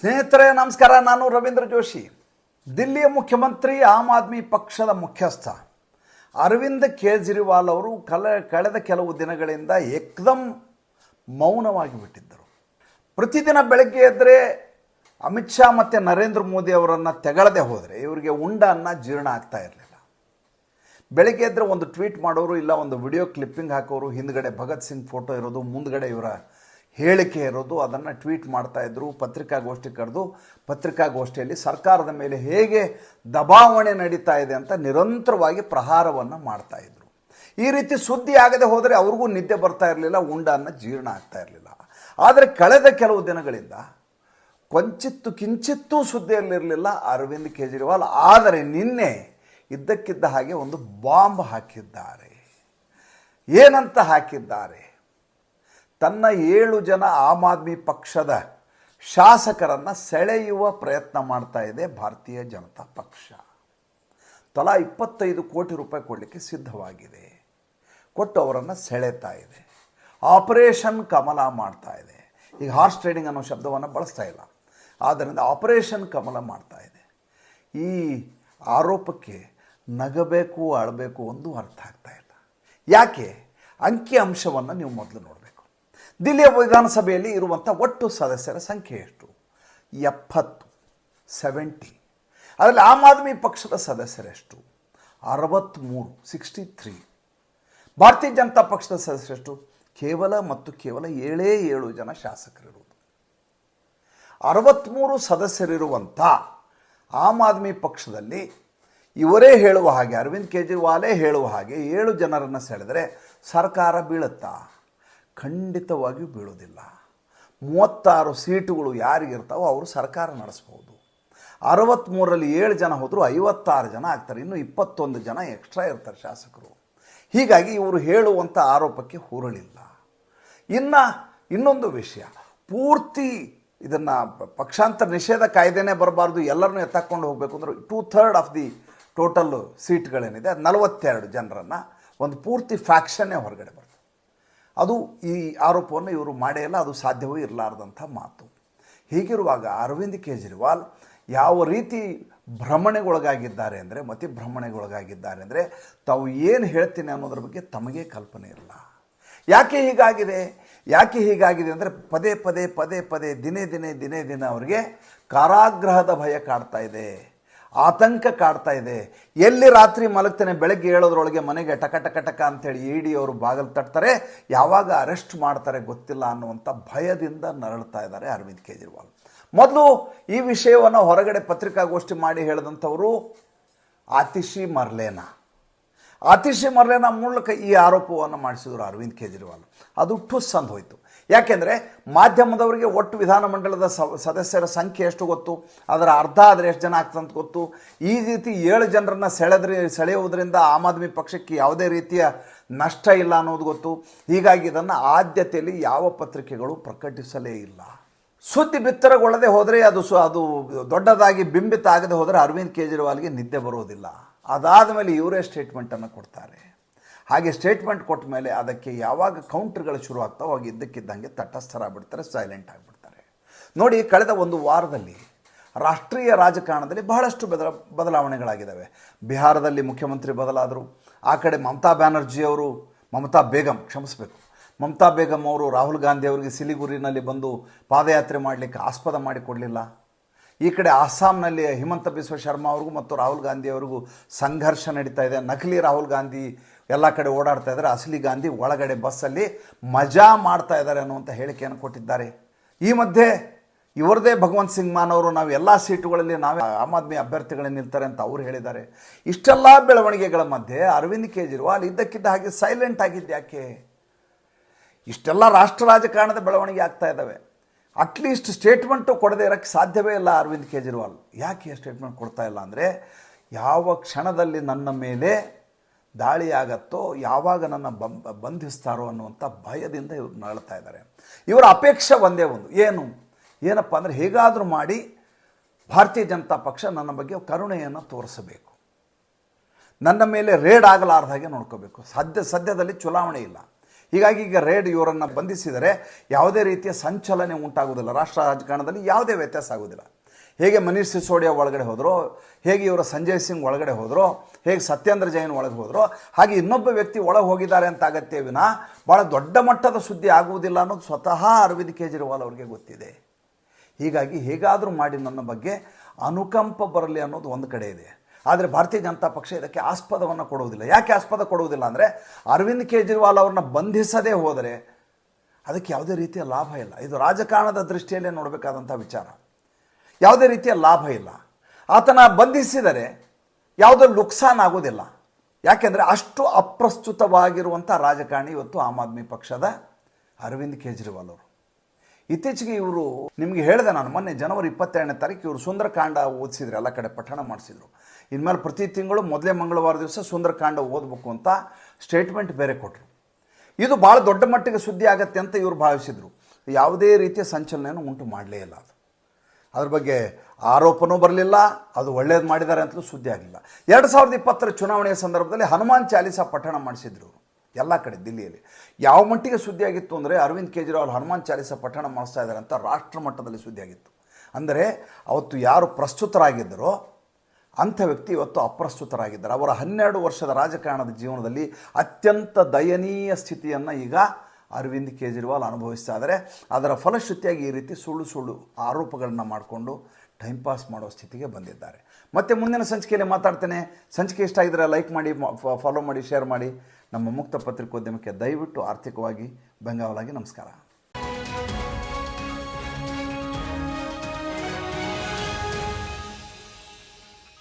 ಸ್ನೇಹಿತರೆ, ನಮಸ್ಕಾರ. ನಾನು ರವೀಂದ್ರ ಜೋಶಿ. ದಿಲ್ಲಿಯ ಮುಖ್ಯಮಂತ್ರಿ ಆಮ್ ಆದ್ಮಿ ಪಕ್ಷದ ಮುಖ್ಯಸ್ಥ. ಅರವಿಂದ್ ಕೇಜ್ರಿವಾಲ್ ಅವರು ಕಲ, ಕಳೆದ ಕೆಲವು ದಿನಗಳಿಂದ ಏಕ್ದಮ್ ಮೌನವಾಗಿ ಬಿಟ್ಟಿದ್ದರು. ಪ್ರತಿದಿನ ಬೆಳಗ್ಗೆ ಎದ್ದರೆ ಅಮಿತ್ ಶಾ ಮತ್ತು ನರೇಂದ್ರ ಮೋದಿ ಅವರನ್ನು ತೆಗಳದೆ ಹೋದರೆ ಇವರಿಗೆ ಉಂಡ ಅನ್ನ ಜೀರ್ಣ ಆಗ್ತಾ ಇರಲಿಲ್ಲ. ಬೆಳಗ್ಗೆ ಎದ್ದರೆ ಒಂದು ಟ್ವೀಟ್ ಮಾಡೋರು ಇಲ್ಲ, ಒಂದು ವಿಡಿಯೋ ಕ್ಲಿಪ್ಪಿಂಗ್ ಹಾಕೋರು, ಹಿಂದ್ಗಡೆ ಭಗತ್ ಸಿಂಗ್ ಫೋಟೋ ಇರೋದು, ಮುಂದ್ಗಡೆ ಇವರ ಹೇಳಿಕೆ ಇರೋದು, ಅದನ್ನು ಟ್ವೀಟ್ ಮಾಡ್ತಾ ಇದ್ರು, ಪತ್ರಿಕಾಗೋಷ್ಠಿ ಕರೆದು ಪತ್ರಿಕಾಗೋಷ್ಠಿಯಲ್ಲಿ ಸರ್ಕಾರದ ಮೇಲೆ ಹೇಗೆ ದಬಾವಣೆ ನಡೀತಾ ಇದೆ ಅಂತ ನಿರಂತರವಾಗಿ ಪ್ರಹಾರವನ್ನು ಮಾಡ್ತಾ ಇದ್ರು. ಈ ರೀತಿ ಸುದ್ದಿ ಆಗದೆ ಹೋದರೆ ಅವ್ರಿಗೂ ನಿದ್ದೆ ಬರ್ತಾ ಇರಲಿಲ್ಲ, ಉಂಡ ಅನ್ನ ಜೀರ್ಣ ಆಗ್ತಾ ಇರಲಿಲ್ಲ. ಆದರೆ ಕಳೆದ ಕೆಲವು ದಿನಗಳಿಂದ ಕೊಂಚಿತ್ತು ಕಿಂಚಿತ್ತೂ ಸುದ್ದಿಯಲ್ಲಿರಲಿಲ್ಲ ಅರವಿಂದ್ ಕೇಜ್ರಿವಾಲ್. ಆದರೆ ನಿನ್ನೆ ಇದ್ದಕ್ಕಿದ್ದ ಹಾಗೆ ಒಂದು ಬಾಂಬ್ ಹಾಕಿದ್ದಾರೆ. ಏನಂತ ಹಾಕಿದ್ದಾರೆ? ತನ್ನ ಏಳು ಜನ ಆಮ್ ಆದ್ಮಿ ಪಕ್ಷದ ಶಾಸಕರನ್ನು ಸೆಳೆಯುವ ಪ್ರಯತ್ನ ಮಾಡ್ತಾ ಇದೆ ಭಾರತೀಯ ಜನತಾ ಪಕ್ಷ. ತಲಾ ಇಪ್ಪತ್ತೈದು ಕೋಟಿ ರೂಪಾಯಿ ಕೊಡಲಿಕ್ಕೆ ಸಿದ್ಧವಾಗಿದೆ. ಕೊಟ್ಟು ಅವರನ್ನು ಸೆಳೆತಾ ಇದೆ. ಆಪರೇಷನ್ ಕಮಲ ಮಾಡ್ತಾ ಇದೆ. ಈಗ ಹಾರ್ಸ್ ಟ್ರೇಡಿಂಗ್ ಅನ್ನೋ ಶಬ್ದವನ್ನು ಬಳಸ್ತಾ ಇಲ್ಲ. ಆದ್ದರಿಂದ ಆಪರೇಷನ್ ಕಮಲ ಮಾಡ್ತಾ ಇದೆ. ಈ ಆರೋಪಕ್ಕೆ ನಗಬೇಕು, ಅಳಬೇಕು ಒಂದು ಅರ್ಥ ಆಗ್ತಾ ಇಲ್ಲ. ಯಾಕೆ? ಅಂಕಿ ಅಂಶವನ್ನು ನೀವು ಮೊದಲು ನೋಡಬೇಕು. ದಿಲ್ಲಿಯ ವಿಧಾನಸಭೆಯಲ್ಲಿ ಇರುವಂಥ ಒಟ್ಟು ಸದಸ್ಯರ ಸಂಖ್ಯೆ ಎಷ್ಟು? ಎಪ್ಪತ್ತು ಸೆವೆಂಟಿ ಅದರಲ್ಲಿ ಆಮ್ ಆದ್ಮಿ ಪಕ್ಷದ ಸದಸ್ಯರೆಷ್ಟು? ಅರವತ್ತ್ಮೂರು ಸಿಕ್ಸ್ಟಿ ತ್ರೀ ಭಾರತೀಯ ಜನತಾ ಪಕ್ಷದ ಸದಸ್ಯರೆಷ್ಟು? ಕೇವಲ ಮತ್ತು ಕೇವಲ ಏಳೇ ಏಳು ಜನ ಶಾಸಕರಿರುವುದು. ಅರವತ್ತ್ಮೂರು ಸದಸ್ಯರಿರುವಂಥ ಆಮ್ ಆದ್ಮಿ ಪಕ್ಷದಲ್ಲಿ ಇವರೇ ಹೇಳುವ ಹಾಗೆ, ಅರವಿಂದ್ ಕೇಜ್ರಿವಾಲೇ ಹೇಳುವ ಹಾಗೆ ಏಳು ಜನರನ್ನು ಸೆಳೆದರೆ ಸರ್ಕಾರ ಬೀಳುತ್ತಾ? ಖಂಡಿತವಾಗಿಯೂ ಬೀಳೋದಿಲ್ಲ. ಮೂವತ್ತಾರು ಸೀಟುಗಳು ಯಾರಿಗಿರ್ತಾವೋ ಅವರು ಸರ್ಕಾರ ನಡೆಸ್ಬೋದು. ಅರವತ್ತ್ಮೂರರಲ್ಲಿ ಏಳು ಜನ ಹೋದರೂ ಐವತ್ತಾರು ಜನ ಆಗ್ತಾರೆ. ಇನ್ನು ಇಪ್ಪತ್ತೊಂದು ಜನ ಎಕ್ಸ್ಟ್ರಾ ಇರ್ತಾರೆ ಶಾಸಕರು. ಹೀಗಾಗಿ ಇವರು ಹೇಳುವಂಥ ಆರೋಪಕ್ಕೆ ಹುರಳಿಲ್ಲ. ಇನ್ನು ಇನ್ನೊಂದು ವಿಷಯ. ಪೂರ್ತಿ ಇದನ್ನು ಪಕ್ಷಾಂತರ ನಿಷೇಧ ಕಾಯ್ದೆನೇ ಬರಬಾರ್ದು. ಎಲ್ಲರನ್ನೂ ಎತ್ತಾಕೊಂಡು ಹೋಗಬೇಕು ಅಂದ್ರೆ two third of the total ಸೀಟ್ಗಳೇನಿದೆ ಅದು ನಲವತ್ತೆರಡು ಜನರನ್ನು ಒಂದು ಪೂರ್ತಿ ಫ್ಯಾಕ್ಷನ್ನೇ ಹೊರಗಡೆ ಬರ್ತದೆ ಅದು ಈ ಆರೋಪವನ್ನು ಇವರು ಮಾಡೇ ಇಲ್ಲ, ಅದು ಸಾಧ್ಯವೂ ಇರಲಾರ್ದಂಥ ಮಾತು. ಹೀಗಿರುವಾಗ ಅರವಿಂದ್ ಕೇಜ್ರಿವಾಲ್ ಯಾವ ರೀತಿ ಭ್ರಮಣೆಗೊಳಗಾಗಿದ್ದಾರೆ ಅಂದರೆ ಮತಿ ಭ್ರಮಣೆಗೊಳಗಾಗಿದ್ದಾರೆ ಅಂದರೆ, ತಾವು ಏನು ಹೇಳ್ತೀನಿ ಅನ್ನೋದ್ರ ಬಗ್ಗೆ ತಮಗೆ ಕಲ್ಪನೆ ಇಲ್ಲ. ಯಾಕೆ ಹೀಗಾಗಿದೆ? ಯಾಕೆ ಹೀಗಾಗಿದೆ ಅಂದರೆ, ಪದೇ ಪದೇ ಪದೇ ಪದೇ ದಿನೇ ದಿನೇ ದಿನೇ ದಿನ ಅವರಿಗೆ ಕಾರಾಗ್ರಹದ ಭಯ ಕಾಡ್ತಾ ಇದೆ. ಆತಂಕ ಕಾಡ್ತಾ ಇದೆ. ಎಲ್ಲಿ ರಾತ್ರಿ ಮಲಗ್ತಾನೆ ಬೆಳಗ್ಗೆ ಹೇಳೋದ್ರೊಳಗೆ ಮನೆಗೆ ಟಕ ಟಕ ಟಕ ಅಂತೇಳಿ ಇ ಡಿ ಅವರು ಬಾಗಿಲು ತಟ್ತಾರೆ. ಯಾವಾಗ ಅರೆಸ್ಟ್ ಮಾಡ್ತಾರೆ ಗೊತ್ತಿಲ್ಲ ಅನ್ನುವಂಥ ಭಯದಿಂದ ನರಳ್ತಾ ಇದ್ದಾರೆ ಅರವಿಂದ್ ಕೇಜ್ರಿವಾಲ್. ಮೊದಲು ಈ ವಿಷಯವನ್ನು ಹೊರಗಡೆ ಪತ್ರಿಕಾಗೋಷ್ಠಿ ಮಾಡಿ ಹೇಳಿದಂಥವರು ಆತಿಶಿ ಮರ್ಲೇನಾ. ಆತಿಶಿ ಮರ್ಲೇನಾ ಮೂಲಕ ಈ ಆರೋಪವನ್ನು ಮಾಡಿಸಿದರು ಅರವಿಂದ್ ಕೇಜ್ರಿವಾಲ್. ಅದು ಟುಸ್ ಅಂದ್ ಹೋಯಿತು ಯಾಕೆಂದರೆ ಮಾಧ್ಯಮದವರಿಗೆ ಒಟ್ಟು ವಿಧಾನಮಂಡಲದ ಸದಸ್ಯರ ಸಂಖ್ಯೆ ಎಷ್ಟು ಗೊತ್ತು? ಅದರ ಅರ್ಧ ಆದರೆ ಎಷ್ಟು ಜನ ಆಗ್ತಂತ ಗೊತ್ತು? ಈ ರೀತಿ ಏಳು ಜನರನ್ನು ಸೆಳೆದ್ರಿ, ಸೆಳೆಯುವುದರಿಂದ ಆಮ್ ಆದ್ಮಿ ಪಕ್ಷಕ್ಕೆ ಯಾವುದೇ ರೀತಿಯ ನಷ್ಟ ಇಲ್ಲ ಅನ್ನೋದು ಗೊತ್ತು. ಹೀಗಾಗಿ ಇದನ್ನು ಆದ್ಯತೆಯಲ್ಲಿ ಯಾವ ಪತ್ರಿಕೆಗಳು ಪ್ರಕಟಿಸಲೇ ಇಲ್ಲ. ಸುದ್ದಿ ಬಿತ್ತರಗೊಳ್ಳದೆ ಹೋದರೆ ಅದು ಸು, ಅದು ದೊಡ್ಡದಾಗಿ ಬಿಂಬಿತ ಆಗದೆ ಹೋದರೆ ಅರವಿಂದ್ ಕೇಜ್ರಿವಾಲ್ಗೆ ನಿದ್ದೆ ಬರೋದಿಲ್ಲ. ಅದಾದ ಮೇಲೆ ಇವರೇ ಸ್ಟೇಟ್ಮೆಂಟನ್ನು ಕೊಡ್ತಾರೆ. ಹಾಗೆ ಸ್ಟೇಟ್ಮೆಂಟ್ ಕೊಟ್ಟ ಮೇಲೆ ಅದಕ್ಕೆ ಯಾವಾಗ ಕೌಂಟ್ರ್ಗಳು ಶುರು ಆಗ್ತಾವೋ ಅವಾಗ ಇದ್ದಕ್ಕಿದ್ದಂಗೆ ತಟಸ್ಥರಾಗ್ಬಿಡ್ತಾರೆ ಸೈಲೆಂಟ್ ಆಗಿಬಿಡ್ತಾರೆ. ನೋಡಿ, ಕಳೆದ ಒಂದು ವಾರದಲ್ಲಿ ರಾಷ್ಟ್ರೀಯ ರಾಜಕಾರಣದಲ್ಲಿ ಬಹಳಷ್ಟು ಬದಲ ಬದಲಾವಣೆಗಳಾಗಿದ್ದಾವೆ. ಬಿಹಾರದಲ್ಲಿ ಮುಖ್ಯಮಂತ್ರಿ ಬದಲಾದರು, ಆ ಕಡೆ ಮಮತಾ ಬ್ಯಾನರ್ಜಿ ಅವರು, ಮಮತಾ ಬೇಗಂ, ಕ್ಷಮಿಸಬೇಕು. ಮಮತಾ ಬೇಗಂ ಅವರು ರಾಹುಲ್ ಗಾಂಧಿ ಅವರಿಗೆ ಸಿಲಿಗುರಿನಲ್ಲಿ ಬಂದು ಪಾದಯಾತ್ರೆ ಮಾಡಲಿಕ್ಕೆ ಆಸ್ಪದ ಮಾಡಿಕೊಡಲಿಲ್ಲ. ಈ ಕಡೆ ಅಸ್ಸಾಂನಲ್ಲಿ ಹಿಮಂತ ಬಿಸ್ವ ಶರ್ಮಾ ಅವ್ರಿಗೂ ಮತ್ತು ರಾಹುಲ್ ಗಾಂಧಿ ಅವರಿಗೂ ಸಂಘರ್ಷ ನಡೀತಾ ಇದೆ. ನಕಲಿ ರಾಹುಲ್ ಗಾಂಧಿ ಎಲ್ಲ ಕಡೆ ಓಡಾಡ್ತಾ ಇದ್ದಾರೆ. ಅಸಲಿ ಗಾಂಧಿ ಒಳಗಡೆ ಬಸ್ಸಲ್ಲಿ ಮಜಾ ಮಾಡ್ತಾ ಇದ್ದಾರೆ ಅನ್ನುವಂಥ ಹೇಳಿಕೆಯನ್ನು ಕೊಟ್ಟಿದ್ದಾರೆ. ಈ ಮಧ್ಯೆ ಇವರದೇ ಭಗವಂತ್ ಸಿಂಗ್ ಮಾನ್ ಅವರು ನಾವು ಎಲ್ಲ ಸೀಟುಗಳಲ್ಲಿ ನಾವೇ ಆಮ್ ಆದ್ಮಿ ಅಭ್ಯರ್ಥಿಗಳೇ ನಿಲ್ತಾರೆ ಅಂತ ಅವ್ರು ಹೇಳಿದ್ದಾರೆ. ಇಷ್ಟೆಲ್ಲ ಬೆಳವಣಿಗೆಗಳ ಮಧ್ಯೆ ಅರವಿಂದ್ ಕೇಜ್ರಿವಾಲ್ ಇದ್ದಕ್ಕಿದ್ದ ಹಾಗೆ ಸೈಲೆಂಟ್ ಆಗಿದ್ದು ಯಾಕೆ? ಇಷ್ಟೆಲ್ಲ ರಾಷ್ಟ್ರ ರಾಜಕಾರಣದ ಬೆಳವಣಿಗೆ ಆಗ್ತಾ ಇದ್ದಾವೆ. ಅಟ್ಲೀಸ್ಟ್ ಸ್ಟೇಟ್ಮೆಂಟು ಕೊಡದೇ ಇರೋಕ್ಕೆ ಸಾಧ್ಯವೇ ಇಲ್ಲ ಅರವಿಂದ್ ಕೇಜ್ರಿವಾಲ್. ಯಾಕೆ ಸ್ಟೇಟ್ಮೆಂಟ್ ಕೊಡ್ತಾ ಇಲ್ಲ ಅಂದರೆ ಯಾವ ಕ್ಷಣದಲ್ಲಿ ನನ್ನ ಮೇಲೆ ದಾಳಿ ಆಗತ್ತೋ ಯಾವಾಗ ನನ್ನ ಬಂಧಿಸ್ತಾರೋ ಅನ್ನುವಂಥ ಭಯದಿಂದ ಇವ್ರು ನಳ್ತಾ ಇದ್ದಾರೆ. ಇವರ ಅಪೇಕ್ಷೆ ಒಂದೇ ಒಂದು, ಏನು? ಏನಪ್ಪ ಅಂದರೆ ಹೇಗಾದರೂ ಮಾಡಿ ಭಾರತೀಯ ಜನತಾ ಪಕ್ಷ ನನ್ನ ಬಗ್ಗೆ ಕರುಣೆಯನ್ನು ತೋರಿಸಬೇಕು. ನನ್ನ ಮೇಲೆ ರೇಡ್ ಆಗಲಾರ್ದ ಹಾಗೆ ನೋಡ್ಕೋಬೇಕು. ಸದ್ಯ, ಸದ್ಯದಲ್ಲಿ ಚುನಾವಣೆ ಇಲ್ಲ. ಹೀಗಾಗಿ ಈಗ ರೇಡ್ ಇವರನ್ನು ಬಂಧಿಸಿದರೆ ಯಾವುದೇ ರೀತಿಯ ಸಂಚಲನೆ ಉಂಟಾಗುವುದಿಲ್ಲ. ರಾಷ್ಟ್ರ ರಾಜಕಾರಣದಲ್ಲಿ ಯಾವುದೇ ವ್ಯತ್ಯಾಸ ಆಗುವುದಿಲ್ಲ. ಹೇಗೆ ಮನೀಶ್ ಸಿಸೋಡಿಯಾ ಒಳಗಡೆ ಹೋದರು, ಹೇಗೆ ಇವರ ಸಂಜಯ್ ಸಿಂಗ್ ಒಳಗಡೆ ಹೋದರು, ಹೇಗೆ ಸತ್ಯೇಂದ್ರ ಜೈನ್ ಒಳಗೆ ಹೋದರು, ಹಾಗೆ ಇನ್ನೊಬ್ಬ ವ್ಯಕ್ತಿ ಒಳಗೆ ಹೋಗಿದ್ದಾರೆ ಅಂತ ಆಗತ್ತೆ ವಿನ ಭಾಳ ದೊಡ್ಡ ಮಟ್ಟದ ಸುದ್ದಿ ಆಗುವುದಿಲ್ಲ ಅನ್ನೋದು ಸ್ವತಃ ಅರವಿಂದ್ ಕೇಜ್ರಿವಾಲ್ ಅವರಿಗೆ ಗೊತ್ತಿದೆ. ಹೀಗಾಗಿ ಹೇಗಾದರೂ ಮಾಡಿ ನನ್ನ ಬಗ್ಗೆ ಅನುಕಂಪ ಬರಲಿ ಅನ್ನೋದು ಒಂದು ಕಡೆ ಇದೆ. ಆದರೆ ಭಾರತೀಯ ಜನತಾ ಪಕ್ಷ ಇದಕ್ಕೆ ಆಸ್ಪದವನ್ನು ಕೊಡುವುದಿಲ್ಲ. ಯಾಕೆ ಆಸ್ಪದ ಕೊಡುವುದಿಲ್ಲ ಅಂದರೆ ಅರವಿಂದ್ ಕೇಜ್ರಿವಾಲ್ ಅವ್ರನ್ನ ಬಂಧಿಸದೇ ಹೋದರೆ ಅದಕ್ಕೆ ಯಾವುದೇ ರೀತಿಯ ಲಾಭ ಇಲ್ಲ. ಇದು ರಾಜಕಾರಣದ ದೃಷ್ಟಿಯಲ್ಲೇ ನೋಡಬೇಕಾದಂಥ ವಿಚಾರ. ಯಾವುದೇ ರೀತಿಯ ಲಾಭ ಇಲ್ಲ. ಆತನ ಬಂಧಿಸಿದರೆ ಯಾವುದೋ ನುಕ್ಸಾನ್ ಆಗೋದಿಲ್ಲ. ಯಾಕೆಂದರೆ ಅಷ್ಟು ಅಪ್ರಸ್ತುತವಾಗಿರುವಂಥ ರಾಜಕಾರಣಿ ಇವತ್ತು ಆಮ್ ಆದ್ಮಿ ಪಕ್ಷದ ಅರವಿಂದ್ ಕೇಜ್ರಿವಾಲ್ ಅವರು. ಇತ್ತೀಚೆಗೆ ಇವರು ನಿಮಗೆ ಹೇಳಿದೆ ನಾನು, ಮೊನ್ನೆ ಜನವರಿ ಇಪ್ಪತ್ತೆರಡನೇ ತಾರೀಕು ಇವರು ಸುಂದರಕಾಂಡ ಓದಿಸಿದ್ರು, ಎಲ್ಲ ಕಡೆ ಪಠಣ ಮಾಡಿಸಿದ್ರು. ಇನ್ಮೇಲೆ ಪ್ರತಿ ತಿಂಗಳು ಮೊದಲೇ ಮಂಗಳವಾರ ದಿವಸ ಸುಂದರಕಾಂಡ ಓದಬೇಕು ಅಂತ ಸ್ಟೇಟ್ಮೆಂಟ್ ಬೇರೆ ಕೊಟ್ಟರು ಇದು ಭಾಳ ದೊಡ್ಡ ಮಟ್ಟಿಗೆ ಸುದ್ದಿ ಆಗತ್ತೆ ಅಂತ ಇವರು ಭಾವಿಸಿದರು. ಯಾವುದೇ ರೀತಿಯ ಸಂಚಲನೆಯನ್ನು ಉಂಟು ಮಾಡಲೇ ಇಲ್ಲ ಅದು. ಅದ್ರ ಬಗ್ಗೆ ಆರೋಪನೂ ಬರಲಿಲ್ಲ, ಅದು ಒಳ್ಳೇದು ಮಾಡಿದ್ದಾರೆ ಅಂತಲೂ ಸುದ್ದಿ ಆಗಲಿಲ್ಲ. ಎರಡು ಸಾವಿರದ ಇಪ್ಪತ್ತರ ಚುನಾವಣೆಯ ಸಂದರ್ಭದಲ್ಲಿ ಹನುಮಾನ್ ಚಾಲೀಸ ಪಠಣ ಮಾಡಿಸಿದ್ರು ಎಲ್ಲ ಕಡೆ, ದಿಲ್ಲಿಯಲ್ಲಿ. ಯಾವ ಮಟ್ಟಿಗೆ ಸುದ್ದಿಯಾಗಿತ್ತು ಅಂದರೆ ಅರವಿಂದ್ ಕೇಜ್ರಿವಾಲ್ ಹನುಮಾನ್ ಚಾಲೀಸ ಪಠಣ ಮಾಡಿಸ್ತಾ ಇದ್ದಾರೆ ಅಂತ ರಾಷ್ಟ್ರ ಮಟ್ಟದಲ್ಲಿ ಸುದ್ದಿ ಆಗಿತ್ತು. ಅಂದರೆ ಅವತ್ತು ಯಾರು ಪ್ರಸ್ತುತರಾಗಿದ್ದರೋ ಅಂಥ ವ್ಯಕ್ತಿ ಇವತ್ತು ಅಪ್ರಸ್ತುತರಾಗಿದ್ದಾರೆ. ಅವರ ಹನ್ನೆರಡು ವರ್ಷದ ರಾಜಕಾರಣದ ಜೀವನದಲ್ಲಿ ಅತ್ಯಂತ ದಯನೀಯ ಸ್ಥಿತಿಯನ್ನು ಈಗ ಅರವಿಂದ್ ಕೇಜ್ರಿವಾಲ್ ಅನುಭವಿಸ್ತಾ ಇದ್ದಾರೆ. ಅದರ ಫಲಶ್ರುತಿಯಾಗಿ ಈ ರೀತಿ ಸುಳ್ಳು ಸುಳ್ಳು ಆರೋಪಗಳನ್ನು ಮಾಡಿಕೊಂಡು ಟೈಮ್ ಪಾಸ್ ಮಾಡೋ ಸ್ಥಿತಿಗೆ ಬಂದಿದ್ದಾರೆ. ಮತ್ತೆ ಮುಂದಿನ ಸಂಚಿಕೆಯಲ್ಲಿ ಮಾತಾಡ್ತೇನೆ. ಸಂಚಿಕೆ ಇಷ್ಟ ಆಗಿದ್ರೆ ಲೈಕ್ ಮಾಡಿ ಫಾಲೋ ಮಾಡಿ ಶೇರ್ ಮಾಡಿ. ನಮ್ಮ ಮುಕ್ತ ಪತ್ರಿಕೋದ್ಯಮಕ್ಕೆ ದಯವಿಟ್ಟು ಆರ್ಥಿಕವಾಗಿ ಬೆಂಗಾವಲಾಗಿ ನಮಸ್ಕಾರ.